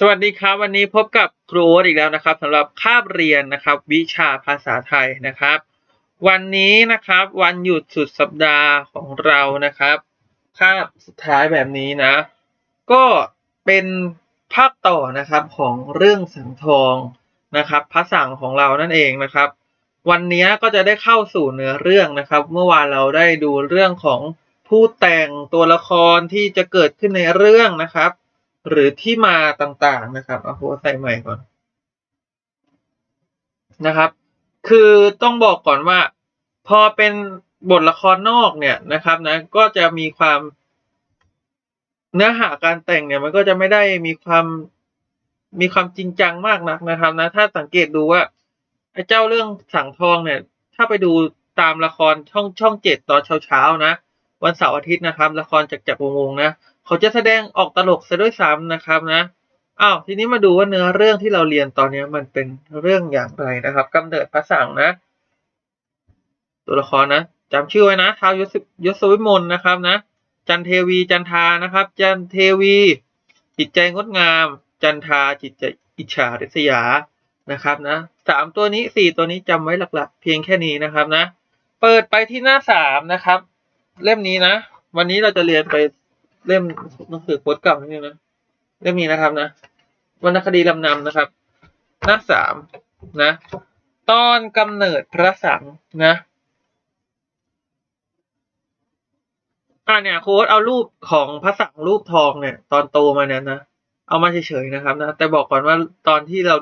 สวัสดีครับ วันนี้พบกับครูอีกแล้วนะครับสำหรับคาบเรียนนะครับ วิชาภาษาไทยนะครับ วันนี้นะครับ วันหยุดสุดสัปดาห์ของเรานะครับคาบสุดท้ายแบบนี้นะ ก็เป็นภาคต่อนะครับของเรื่องสังทองนะครับพระสังของเรานั่นเองนะครับ วันนี้ก็จะได้เข้าสู่เนื้อเรื่องนะครับ เมื่อวานเราได้ดูเรื่องของผู้แต่งตัวละครที่จะเกิดขึ้นในเรื่องนะครับ หรือที่มาต่างๆนะครับเอาหัวใส่ใหม่ก่อนนะครับ คือต้องบอกก่อนว่า พอเป็นบทละครนอกเนี่ยนะครับนะก็จะมีความเนื้อหาการแต่งเนี่ย มันก็จะไม่ได้มีความมีความจริงจังมากนักนะครับนะ ถ้าสังเกตดูว่าไอ้เจ้าเรื่องสังทองเนี่ย ถ้าไปดูตามละครช่องช่องเจ็ดตอนเช้าๆนะ วันเสาร์อาทิตย์นะครับ ละครจากจักรวงนะ เขาจะแสดงออกตลกซะด้วยซ้ำนะครับนะอ้าวทีนี้มาดูว่าเนื้อเรื่องที่เราเรียนตอนนี้มันเป็นเรื่องอย่างไรนะครับกำเนิดพระสังนะ ตัวละครนะจำชื่อไว้นะท้าวยศยศวิมลนะครับนะ จันเทวีจันทานะครับ จันเทวี จิตใจงดงาม จันทาจิตใจอิจฉาริษยานะครับนะสามตัวนี้สี่ตัวนี้จำไว้หลักๆ เพียงแค่นี้นะครับนะ เปิดไปที่หน้าสามนะครับ เล่มนี้นะ วันนี้เราจะเรียนไป เล่มหนังสือโค้ดเก่านี่นะเล่มนี้นะครับนะวรรณคดีลำนำนะครับ หน้าสามนะตอนกำเนิดพระสังนะอ่าเนี่ยโค้ดเอารูปของพระสังรูปทองเนี่ย ตอนโตมาเนี่ยนะเอามาเฉยๆนะครับนะแต่บอกก่อนว่าตอนที่เรา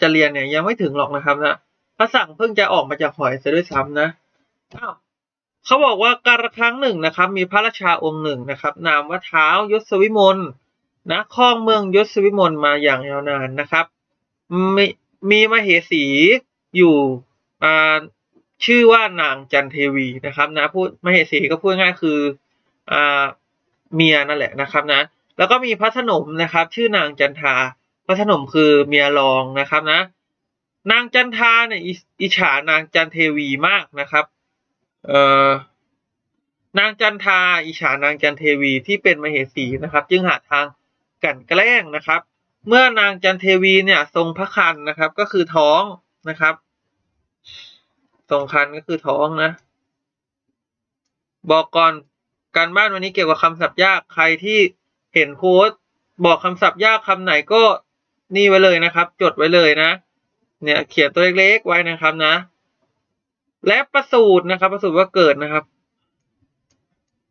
จะเรียนเนี่ยยังไม่ถึงหรอกนะครับนะพระสังเพิ่งจะออกมาจากหอยซะด้วยซ้ำนะอ้าว เขาบอกว่าการครั้งหนึ่งนะครับ มีพระราชาองค์หนึ่งนะครับ นามว่าเท้ายศวิมลนะครองเมืองยศวิมลมาอย่างยาวนานนะครับ มีมีมเหสีอยู่ชื่อว่านางจันเทวีนะครับนะพูดมเหสีก็พูดง่ายคืออ่าเมียนั่นแหละนะครับนะแล้วก็มีพระสนมนะครับ ชื่อนางจันทาพระสนมคือเมียรองนะครับนะ นางจันทาเนี่ยอิอิจฉานางจันเทวีมากนะครับ เอ่อนางจันทาอิฉานางจันเทวีที่เป็นมเหสีนะครับ จึงหาทางกันแกล้งนะครับ เมื่อนางจันเทวีเนี่ยทรงพระคันนะครับ ก็คือท้องนะครับ ทรงคันก็คือท้องนะ บอกก่อนการบ้านวันนี้เกี่ยวกับคำศัพท์ยากใครที่เห็นโค้ดบอกคำศัพท์ยากคำไหนก็นี่ไว้เลยนะครับ จดไว้เลยนะ เนี่ยเขียนตัวเล็กๆไว้นะครับนะ และประสูตรนะครับ ประสูตรว่าเกิดนะครับ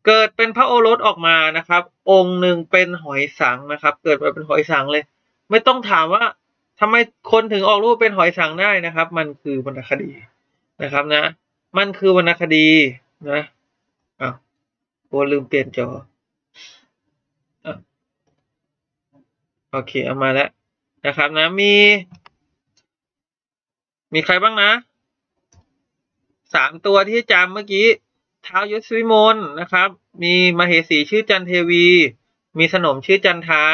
เกิดเป็นพระโอรสออกมานะครับ องค์หนึ่งเป็นหอยสังนะครับ เกิดมาเป็นหอยสังเลย ไม่ต้องถามว่าทำไมคนถึงออกรูปเป็นหอยสังได้นะครับ มันคือวรรณคดีนะครับนะ มันคือวรรณคดีนะอ้าวโอ้ลืมเปลี่ยนจออโอเคเอามาแล้วนะครับนะมี มีใครบ้างนะ สามตัวที่จำเมื่อกี้เท้ายศวิมลนะครับ มีมเหสีชื่อจันเทวี มีสนมชื่อจันทา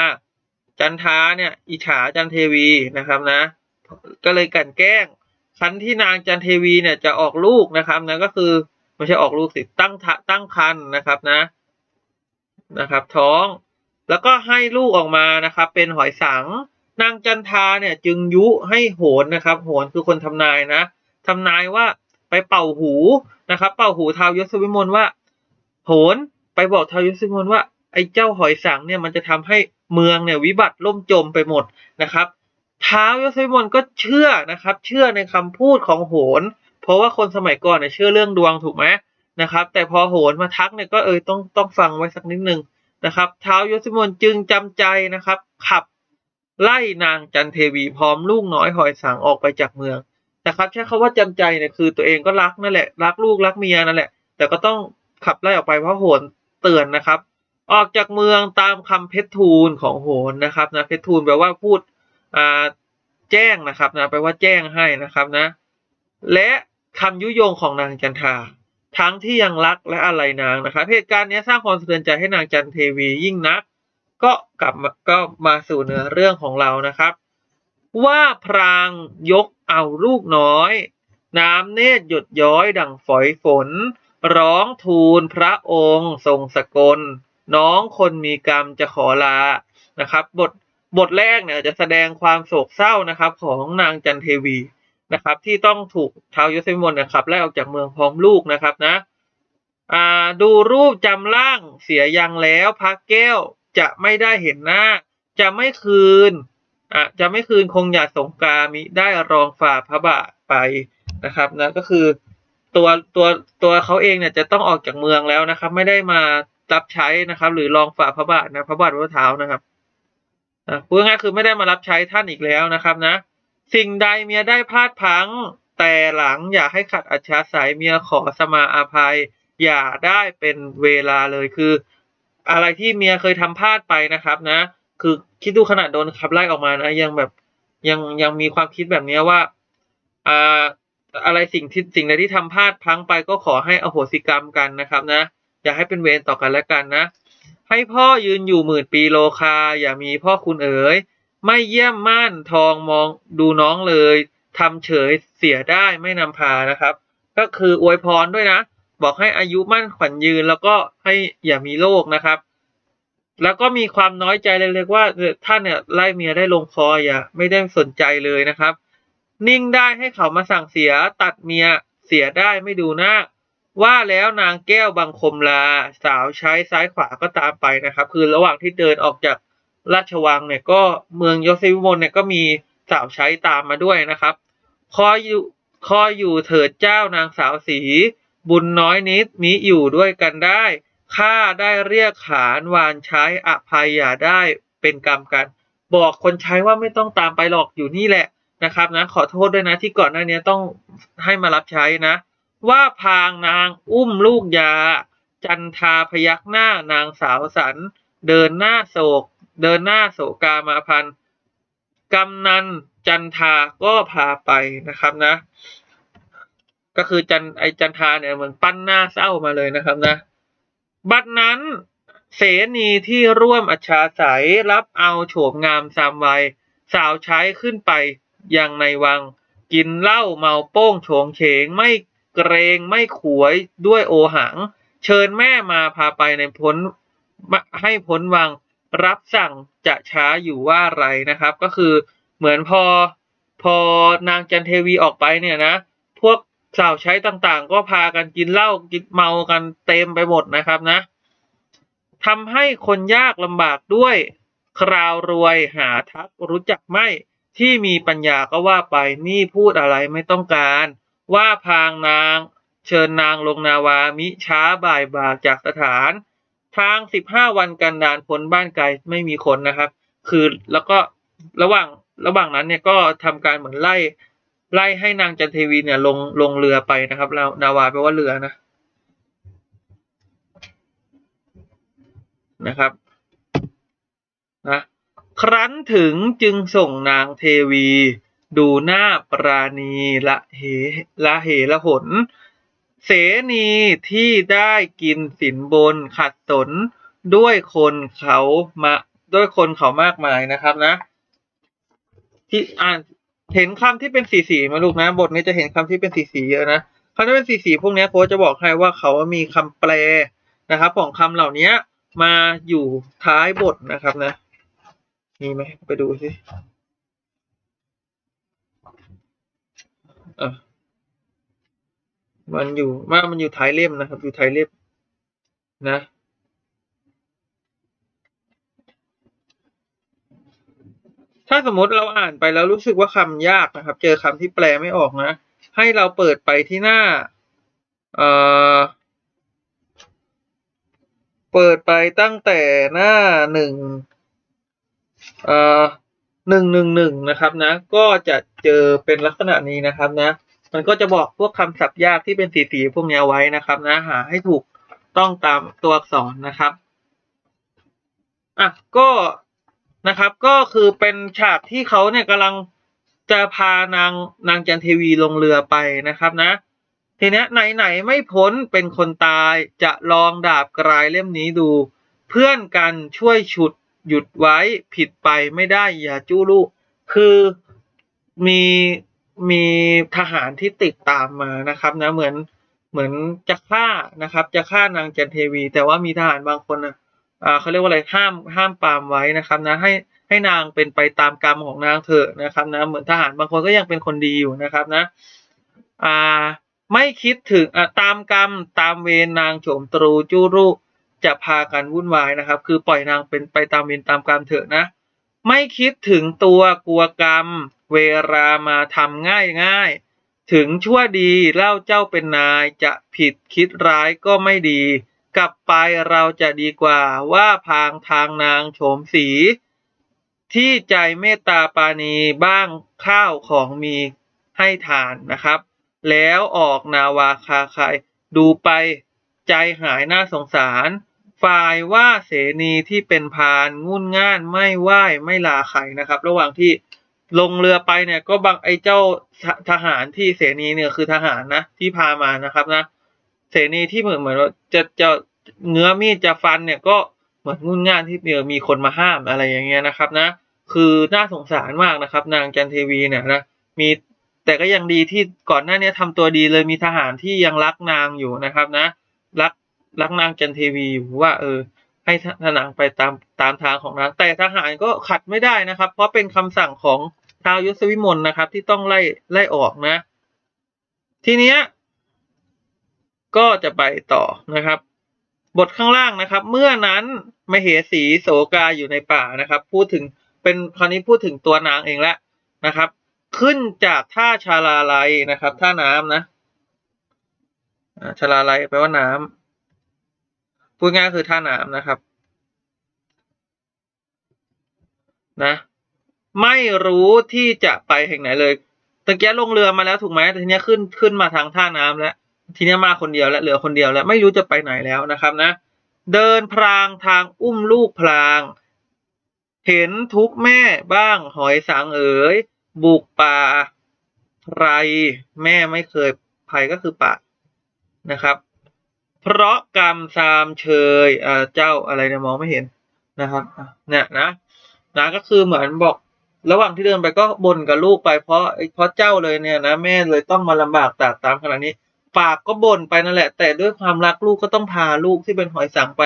จันทาเนี่ยอิจฉาจันเทวีนะครับนะ ก็เลยกลั่นแกล้งคันที่นางจันเทวีเนี่ยจะออกลูกนะครับนะก็คือไม่ใช่ออกลูกสิตั้งตั้งคันนะครับนะนะครับ ท้องแล้วก็ให้ลูกออกมานะครับ เป็นหอยสัง นางจันทาเนี่ยจึงยุให้โหนนะครับ โหนคือคนทำนายนะทำนายว่า ไปเป่าหูนะครับ เป่าหูท้าวยศวิมลว่าโหนไปบอกท้าวยศวิมลว่าไอ้เจ้าหอยสังเนี่ยมันจะทำให้เมืองเนี่ยวิบัติล่มจมไปหมดนะครับท้าวยศวิมลก็เชื่อนะครับ เชื่อในคำพูดของโหน เพราะว่าคนสมัยก่อนเนี่ยเชื่อเรื่องดวงถูกไหมนะครับ แต่พอโหนมาทักเนี่ยก็เออต้องต้องฟังไว้สักนิดนึงนะครับท้าวยศวิมลจึงจำใจนะครับ ขับไล่นางจันเทวีพร้อมลูกน้อยหอยสังออกไปจากเมือง นะครับใช้คาว่าจำใจเนี่ยคือตัวเองก็รักนั่นแหละรักลูกรักเมียนั่นแหละ แต่ก็ต้องขับไล่ออกไปเพราะโหนเตือนนะครับ ออกจากเมืองตามคำเพชรทูลของโหนนะครับนะเพชรทูลแปลว่าพูดอ่าแจ้งนะครับนะแปลว่าแจ้งให้นะครับนะ และคำยุยงของนางจันทาทั้งที่ยังรักและอะไรนางนะครับเหตุการณ์นี้สร้างความสะเทือนใจให้นางจันเทวียิ่งนัก ก็กลับมาก็มาสู่เนื้อเรื่องของเรานะครับ ว่าพรางยก เอาลูกน้อย น้ำเนตรหยดย้อยดังฝอยฝน ร้องทูลพระองค์ ทรงสกล น้องคนมีกรรมจะขอลานะครับบทบทแรกเนี่ยจะแสดงความโศกเศร้านะครับของนางจันเทวีนะครับ ที่ต้องถูกท้าวยศวิมลเนี่ยขับไล่ออกจากเมืองพร้อมลูกนะครับนะดูรูปจำร่างเสียยังแล้วพระแก้วจะไม่ได้เห็นหน้า จะไม่คืน อะจะไม่คืนคงอย่าสงกามิได้รองฝ่าพระบาทไปนะครับนะก็คือตัวตัวตัวเขาเองเนี่ยจะต้องออกจากเมืองแล้วนะครับ ไม่ได้มารับใช้นะครับ หรือรองฝ่าพระบาทนะพระบาทพระเท้านะครับอะพูดง่ายคือไม่ได้มารับใช้ท่านอีกแล้วนะครับนะ สิ่งใดเมียได้พลาดพังแต่หลังอย่าให้ขัดอัจฉริยเมียขอสมาอาภัย อย่าได้เป็นเวลาเลยคือ อะไรที่เมียเคยทำพลาดไปนะครับนะ คือคิดดูขนาดโดนขับไล่ออกมานะ ยังแบบยังยังมีความคิดแบบนี้ว่าอ่าอะไรสิ่งที่สิ่งใดที่ทำพลาดพังไปก็ขอให้อโหสิกรรมกันนะครับนะ อย่าให้เป็นเวรต่อกันและกันนะ ให้พ่อยืนอยู่หมื่นปีโลคา อย่ามีพ่อคุณเอ๋ยไม่เยี่ยมม่านทองมองดูน้องเลยทำเฉยเสียได้ไม่นำพานะครับ ก็คืออวยพรด้วยนะ บอกให้อายุมั่นขวัญยืนแล้วก็ให้อย่ามีโรคนะครับ แล้วก็มีความน้อยใจเล็กๆว่าท่านเนี่ยไล่เมียได้ลงคออย่าไม่ได้สนใจเลยนะครับ นิ่งได้ให้เขามาสั่งเสียตัดเมียเสียได้ไม่ดูหน้า ว่าแล้วนางแก้วบังคมลา สาวใช้ซ้ายขวาก็ตามไปนะครับ คือระหว่างที่เดินออกจากราชวังเนี่ยก็เมืองยศวิมลเนี่ยก็มีสาวใช้ตามมาด้วยนะครับคอยอยู่คอยอยู่เถิดเจ้านางสาวสี บุญน้อยนิดมิอยู่ด้วยกันได้ ข้าได้เรียกขานวานใช้อภัยอย่าได้เป็นกรรมกัน บอกคนใช้ว่าไม่ต้องตามไปหรอกอยู่นี่แหละนะครับนะขอโทษด้วยนะที่ก่อนหน้านี้ต้องให้มารับใช้นะ ว่าพางนางอุ้มลูกยา จันทาพยักหน้านางสาวสัน เดินหน้าโศก เดินหน้าโศกามาพันกำนันจันทาก็พาไปนะครับนะ ก็คือจันไอจันทาเนี่ยเหมือนปั้นหน้าเศร้ามาเลยนะครับนะ บัดนั้น เสนีที่ร่วมอัจฉาสายรับเอาโฉมงามสามวัย สาวใช้ขึ้นไปยังในวัง กินเหล้าเมาโป้งโฉงเฉงไม่เกรงไม่ขวยด้วยโอหัง เชิญแม่มาพาไปในพ้นให้พ้นวังรับสั่งจะช้าอยู่ว่าไรนะครับ ก็คือเหมือนพอพอนางจันเทวีออกไปเนี่ยนะ พวก สาวใช้ต่างๆ ก็พากันกินเหล้ากินเมากันเต็มไปหมดนะครับนะทำให้คนยากลำบากด้วย คราวรวยหาทักรู้จักไม่ที่มีปัญญาก็ว่าไปนี่พูดอะไรไม่ต้องการ ว่าพางนาง เชิญนางลงนาวามิช้าบ่ายบากจากสถาน ทางสิบห้าวันกันดานพ้นบ้านไกลไม่มีคนนะครับ คือแล้วก็ระหว่างระหว่างนั้นเนี่ยก็ทำการเหมือนไล่ ไล่ให้นางจันเทวีเนี่ยลงลงเรือไปนะครับแล้วนาวาแปลว่าเรือนะนะครับนะครั้นถึงจึงส่งนางเทวี ดูหน้าปราณีละเหละเหละหน เสนีที่ได้กินสินบนขัดสนด้วยคนเขามาด้วยคนเขามากมายนะครับนะ ที่อ่าน เห็นคำที่เป็นสีสีมาลูกนะ บทนี้จะเห็นคำที่เป็นสีสีเยอะนะคำที่เป็นสีสีพวกนี้โค้ชจะบอกให้ว่าเขามีคำแปลนะครับ ของคำเหล่านี้มาอยู่ท้ายบทนะครับนะมีไหมไปดูสิมันอยู่มามันอยู่ท้ายเล่มนะครับ อยู่ท้ายเล่มนะ ถ้าสมมติเราอ่านไปแล้วรู้สึกว่าคำยากนะครับ เจอคำที่แปลไม่ออกนะ ให้เราเปิดไปที่หน้าเอ่อเปิดไปตั้งแต่หน้าหนึ่งเอ่อหนึ่งหนึ่งหนึ่งนะครับนะ ก็จะเจอเป็นลักษณะนี้นะครับนะ มันก็จะบอกพวกคำศัพท์ยากที่เป็นสีสีพวกนี้ไว้นะครับนะหาให้ถูกต้องตามตัวอักษรนะครับอะก็ นะครับ ก็คือเป็นฉากที่เขาเนี่ยกำลังจะพานางนางจันเทวีลงเรือไปนะครับนะ ทีนี้ยไหนไม่พ้นเป็นคนตายจะลองดาบกลายเล่มนี้ดู เพื่อนกันช่วยฉุดหยุดไว้ผิดไปไม่ได้อย่าจู้ลูก คือมีมีทหารที่ติดตามมานะครับนะเหมือนเหมือนจะฆ่านะครับ จะฆ่านางจันเทวี แต่ว่ามีทหารบางคนนะอ่า เขาเรียกว่าอะไรห้ามห้ามปามไว้นะครับนะให้ให้นางเป็นไปตามกรรมของนางเถอะนะครับนะเหมือนทหารบางคนก็ยังเป็นคนดีอยู่นะครับนะอ่าไม่คิดถึงอ่าตามกรรมตามเวรนางโฉมตรูจู้รุจะพากันวุ่นวายนะครับ คือปล่อยนางเป็นไปตามเวรตามกรรมเถอะนะ ไม่คิดถึงตัวกลัวกรรม เวลามาทำง่ายง่ายถึงชั่วดีเล่าเจ้าเป็นนายจะผิดคิดร้ายก็ไม่ดี กลับไปเราจะดีกว่าว่าพางทางนางโฉมสี ที่ใจเมตตาปาณีบ้างข้าวของมีให้ทานนะครับ แล้วออกนาวาคาคายดูไปใจหายน่าสงสาร ฝ่ายว่าเสนีที่เป็นพานงุ่นง่านไม่ไหวไม่ลาใครนะครับ ระหว่างที่ลงเรือไปเนี่ยก็บางไอ้เจ้าทหารที่เสนีเนี่ยคือทหารนะที่พามานะครับนะ เสนีที่เหมือนเหมือนว่าจะจะเงื้อมีดจะฟันเนี่ยก็เหมือนงุ่นง่านที่เมีมีคนมาห้ามอะไรอย่างเงี้ยนะครับนะ คือน่าสงสารมากนะครับ นางจันเทวีเนี่ยนะมีแต่ก็ยังดีที่ก่อนหน้านี้ทำตัวดีเลยมีทหารที่ยังรักนางอยู่นะครับนะ รักรักนางจันเทวีอยู่ว่าเออให้ทนางไปตามตามทางของนางแต่ทหารก็ขัดไม่ได้นะครับ เพราะเป็นคำสั่งของท้าวยศวิมลนะครับ ที่ต้องไล่ไล่ออกนะ ทีเนี้ย ก็จะไปต่อนะครับ บทข้างล่างนะครับ เมื่อนั้นมเหสีโสกาอยู่ในป่านะครับ พูดถึงเป็นคราวนี้พูดถึงตัวนางเองแล้วนะครับ ขึ้นจากท่าชาลาลัยนะครับ ท่าน้ำนะชาลาลัยแปลว่าน้ำพูดง่ายคือท่าน้ำนะครับ นะ ไม่รู้ที่จะไปแห่งไหนเลยตะเกียลงเรือมาแล้วถูกไหมแต่ทีเนี้ยขึ้นขึ้นมาทางท่าน้ำแล้ว ทีนี้มาคนเดียวแล้วเหลือคนเดียวแล้วไม่รู้จะไปไหนแล้วนะครับนะ เดินพรางทางอุ้มลูกพลาง เห็นทุกแม่บ้างหอยสังเอ๋ยบุกป่าไรแม่ไม่เคยภัยก็คือป่านะครับ เพราะกรรมซามเชยเจ้าอะไรเนี่ยมองไม่เห็นนะครับเนี่ยนะนะก็คือเหมือนบอกระหว่างที่เดินไปก็บ่นกับลูกไปเพราะเพราะเจ้าเลยเนี่ยนะแม่เลยต้องมาลำบากตากตามขนาดนี้ ปากก็บ่นไปนั่นแหละ แต่ด้วยความรักลูกก็ต้องพาลูกที่เป็นหอยสังไป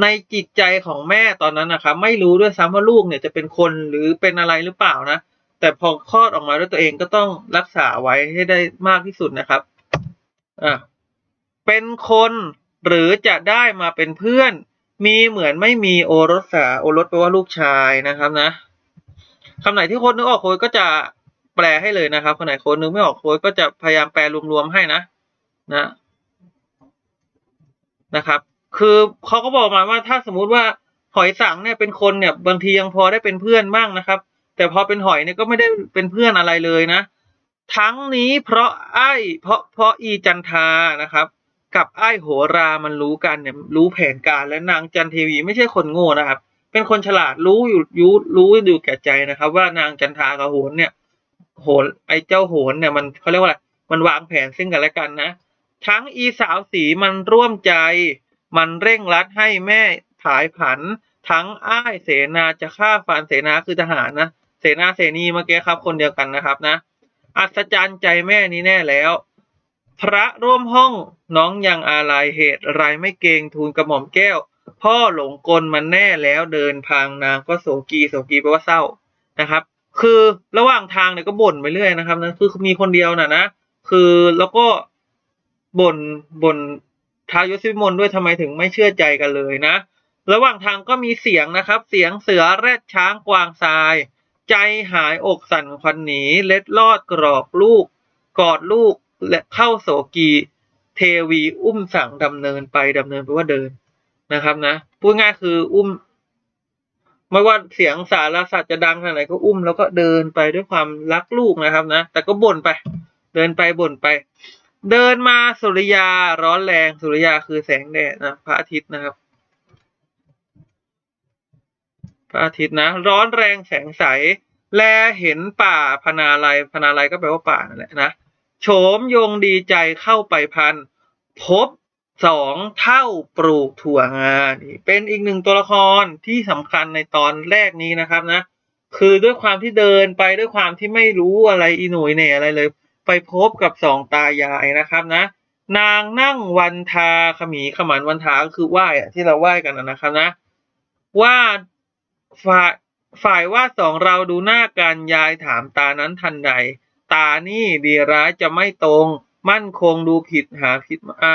ในจิตใจของแม่ตอนนั้นนะครับไม่รู้ด้วยซ้ำว่าลูกเนี่ยจะเป็นคนหรือเป็นอะไรหรือเปล่านะ แต่พอคลอดออกมาด้วยตัวเองก็ต้องรักษาไว้ให้ได้มากที่สุดนะครับอะเป็นคนหรือจะได้มาเป็นเพื่อน มีเหมือนไม่มีโอรสสาโอรสแปลว่าลูกชายนะครับนะคำไหนที่โค้ดนึกออกโค้ดก็จะแปลให้เลยนะครับคนไหนโค้ดนึกไม่ออกโค้ดก็จะพยายามแปลรวมๆให้นะ นะนะครับ คือเขาก็บอกมาว่าถ้าสมมุติว่าหอยสังเนี่ยเป็นคนเนี่ยบางทียังพอได้เป็นเพื่อนบ้างนะครับ แต่พอเป็นหอยเนี่ยก็ไม่ได้เป็นเพื่อนอะไรเลยนะ ทั้งนี้เพราะไอ้เพราะเพราะอีจันทานะครับ กับไอ้โหรามันรู้กันเนี่ยรู้แผนการและนางจันเทวีไม่ใช่คนโง่นะครับ เป็นคนฉลาดรู้อยู่รู้รู้อยู่แก่ใจนะครับ ว่านางจันทากับโหนเนี่ยโหนไอ้เจ้าโหนเนี่ยมันเขาเรียกว่าอะไรมันวางแผนซึ่งกันและกันนะ ทั้งอีสาวสีมันร่วมใจ มันเร่งรัดให้แม่ผายผัน ทั้งอ้ายเสนาจะฆ่าฟันเสนาคือทหารนะ เสนาเสนีเมื่อกี้ครับ คนเดียวกันนะครับนะ อัศจรรย์ใจแม่นี้แน่แล้ว พระร่วมห้องน้องยังอาลัยเหตุไรไม่เกงทูลกระหม่อมแก้ว พ่อหลงกลมันแน่แล้วเดินพางนางก็โศกีโศกีแปลว่าเศร้านะครับ คือระหว่างทางเนี่ยก็บ่นไปเรื่อยนะครับนะคือมีคนเดียวน่ะนะคือแล้วก็ บ่นบ่นท้าวยศวิมลด้วยทำไมถึงไม่เชื่อใจกันเลยนะ ระหว่างทางก็มีเสียงนะครับ เสียงเสือแรดช้างกวางทราย ใจหายอกสั่นควันหนี เล็ดลอดกรอบลูก กอดลูกและเข้าโสกีเทวีอุ้มสั่งดำเนินไปดำเนินไปว่าเดินนะครับนะพูดง่ายคืออุ้ม ไม่ว่าเสียงสารสัตว์จะดังขนาดไหนก็อุ้มแล้วก็เดินไปด้วยความรักลูกนะครับนะแต่ก็บ่นไป เดินไปบ่นไป เดินมาสุริยาร้อนแรงสุริยาคือแสงแดดนะพระอาทิตย์นะครับ พระอาทิตย์นะ ร้อนแรงแสงใส แลเห็นป่าพนาลัยพนาลัยก็แปลว่าป่านั่นแหละนะโฉมยงดีใจเข้าไปพัน พบสองเท่าปลูกถั่วงานี่เป็นอีกหนึ่งตัวละครที่สำคัญในตอนแรกนี้นะครับนะ คือด้วยความที่เดินไปด้วยความที่ไม่รู้อะไรอีหนุ่ยเนี่ยอะไรเลย ไปพบกับสองตายายนะครับนะ นางนั่งวันทาขมีขมันวันทาก็คือไหว้อะที่เราไหว้กันนะนะครับนะ ว่าฝ่ายฝ่ายว่าสองเราดูหน้ากันยายถามตานั้นทันใด ตานี่ดีร้ายจะไม่ตรง มั่นคงดูผิดหาผิดอ่า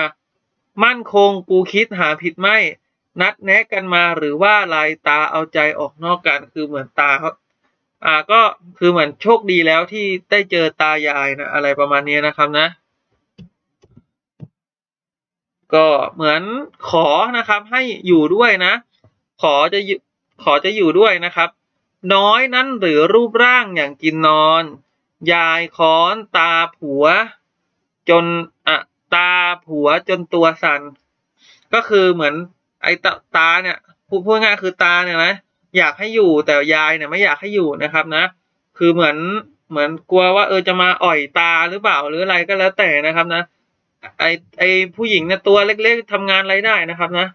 มั่นคงกูคิดหาผิดไม่ นัดแนะกันมาหรือว่าลายตาเอาใจออกนอกกันคือเหมือนตาเขา อ่าก็คือเหมือนโชคดีแล้วที่ได้เจอตายายนะอะไรประมาณนี้นะครับนะ ก็เหมือนขอนะครับ ให้อยู่ด้วยนะ ขอจะขอจะอยู่ด้วยนะครับ น้อยนั้นหรือรูปร่างอย่างกินนอน ยายค้อนตาผัว จนอะตาผัวจนตัวสันก็คือเหมือนไอ้ตาตาเนี่ยพูดง่ายคือตาเนี่ยนะ อยากให้อยู่แต่ยายเนี่ยไม่อยากให้อยู่นะครับนะ คือเหมือนเหมือนกลัวว่าเออจะมาอ่อยตาหรือเปล่าหรืออะไรก็แล้วแต่นะครับนะไอไอผู้หญิงเนี่ยตัวเล็กๆทำงานอะไรได้นะครับนะ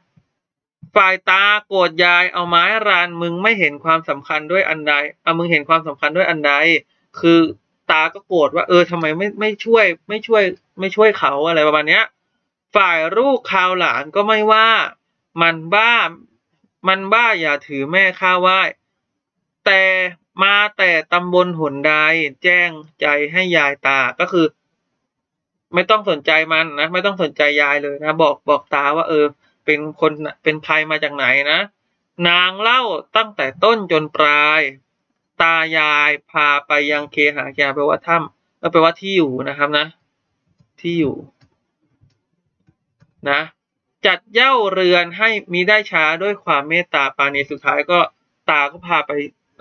ฝ่ายตาโกรธยายเอาไม้รานมึงไม่เห็นความสำคัญด้วยอันใดเอามึงเห็นความสำคัญด้วยอันใด คือตาก็โกรธว่า เออทำไมไม่ไม่ช่วย ไม่ช่วย ไม่ช่วยเขาอะไรประมาณเนี้ย ฝ่ายลูกคราวหลานก็ไม่ว่า มันบ้า มันบ้าอย่าถือแม่ข้าไหว้แต่มาแต่ตำบลหนใดแจ้งใจให้ยายตาก็คือ ไม่ต้องสนใจมันนะ ไม่ต้องสนใจยายเลยนะ บอกบอกตาว่า เออ เป็นคนเป็นใครมาจากไหนนะ นางเล่าตั้งแต่ต้นจนปลาย ตายายพาไปยังเคหาแกแปลว่าถ้ำก็แปลว่าที่อยู่นะครับนะ ที่อยู่ นะ จัดเย้าเรือนให้มีได้ช้าด้วยความเมตตาปาณีสุดท้ายก็ตาก็พาไป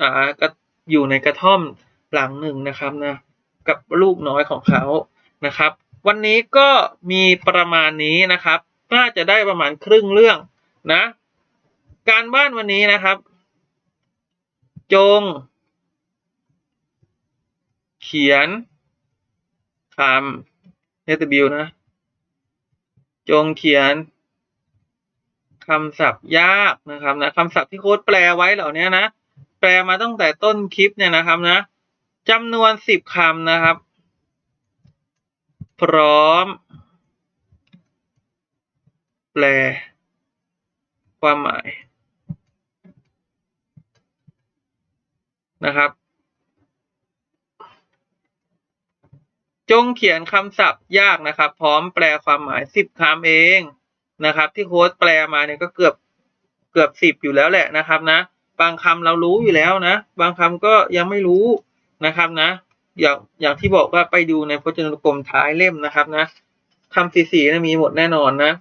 อ่าก็อยู่ในกระท่อมหลังหนึ่งนะครับนะกับลูกน้อยของเขานะครับ วันนี้ก็มีประมาณนี้นะครับน่าจะได้ประมาณครึ่งเรื่องนะ การบ้านวันนี้นะครับ จง เขียนคำเนตบิวนะ จงเขียน คำศัพท์ยากนะครับนะคำศัพท์ที่โค้ดแปลไว้เหล่านี้นะ แปลมาตั้งแต่ต้นคลิปเนี่ยนะครับนะจำนวนสิบคำนะครับ พร้อม แปล ความหมาย นะครับ จงเขียนคำศัพท์ยากนะครับ พร้อมแปลความหมายสิบคำเอง นะครับ ที่โค้ดแปลมาเนี่ยก็เกือบเกือบสิบอยู่แล้วแหละนะครับนะ บางคำเรารู้อยู่แล้วนะ บางคำก็ยังไม่รู้นะครับนะ อย่างอย่างที่บอกว่าไปดูในพจนานุกรมท้ายเล่มนะครับนะคำสีสีนะมีหมดแน่นอนนะ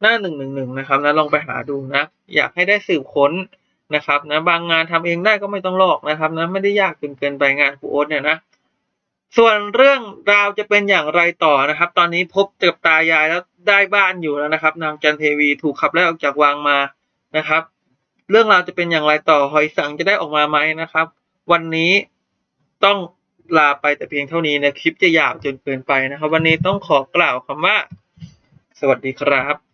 หน้าหนึ่งหนึ่งหนึ่งนะครับนะลองไปหาดูนะ อยากให้ได้สืบค้นนะครับนะบางงานทำเองได้ก็ไม่ต้องลอกนะครับนะไม่ได้ยากจนเกินไปงานครูโอ๊ตเนี่ยนะ ส่วนเรื่องราวจะเป็นอย่างไรต่อนะครับ ตอนนี้พบเจอตายายแล้วได้บ้านอยู่แล้วนะครับ นางจันเทวีถูกขับไล่ออกจากวังมานะครับ เรื่องราวจะเป็นอย่างไรต่อหอยสังจะได้ออกมาไหมนะครับ วันนี้ต้องลาไปแต่เพียงเท่านี้นะคลิปจะยาวจนเกินไปนะครับ วันนี้ต้องขอกล่าวคำว่า สวัสดีครับ